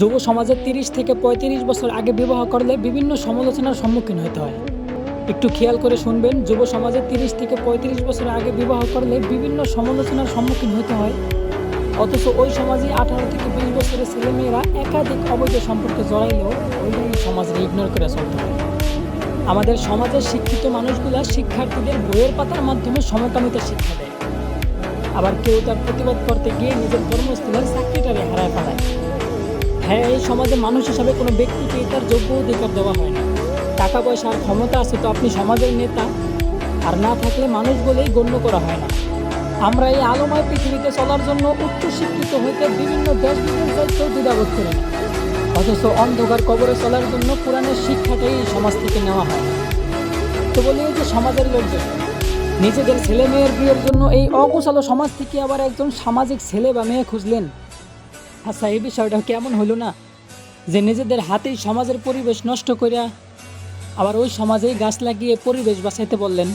যুব সমাজের তিরিশ থেকে পঁয়ত্রিশ বছর আগে বিবাহ করলে বিভিন্ন সমালোচনার সম্মুখীন হতে হয়। একটু খেয়াল করে শুনবেন, যুব সমাজে তিরিশ থেকে পঁয়ত্রিশ বছর আগে বিবাহ করলে বিভিন্ন সমালোচনার সম্মুখীন হতে হয়। অথচ ওই সমাজে আঠারো থেকে বিশ বছরের ছেলেমেয়েরা একাধিক অবৈধ সম্পর্কে জড়াইলেও ওই সমাজকে ইগনোর করে চলতে হয়। আমাদের সমাজের শিক্ষিত মানুষগুলা শিক্ষার্থীদের বইয়ের পাতার মাধ্যমে সমকামিতা শিক্ষা দেয়। আবার কেউ তার প্রতিবাদ করতে গিয়ে নিজের কর্মস্থলের ফেলায় হ্যাঁ এই সমাজে মানুষ হিসাবে কোনো ব্যক্তিকে তার যোগ্য অধিকার দেওয়া হয় না। টাকা পয়সা আর ক্ষমতা আছে তো আপনি সমাজের নেতা। আর না থাকলে মানুষ বলেই গণ্য করা হয় না। আমরা এই আলোময় পৃথিবীতে চলার জন্য উচ্চ শিক্ষিত হইতে বিভিন্ন দেশ বিদেশ দ্বিধাবোধ করি অথচ অন্ধকার কবরে চলার জন্য পুরাণের শিক্ষাটাই এই সমাজ থেকে নেওয়া হয় তো বলি যে সমাজের লোকজন, নিজেদের ছেলে মেয়ের বিয়ের জন্য এই অগোছালো সমাজ থেকে আবার একজন সামাজিক ছেলে বা মেয়ে খুঁজলেন? আচ্ছা এই বিষয়টা কেমন হলো না? যে নিজেদের হাতেই সমাজের পরিবেশ নষ্ট করিয়া আবার ওই সমাজেই গাছ লাগিয়ে পরিবেশ বাঁচাইতে বললেন।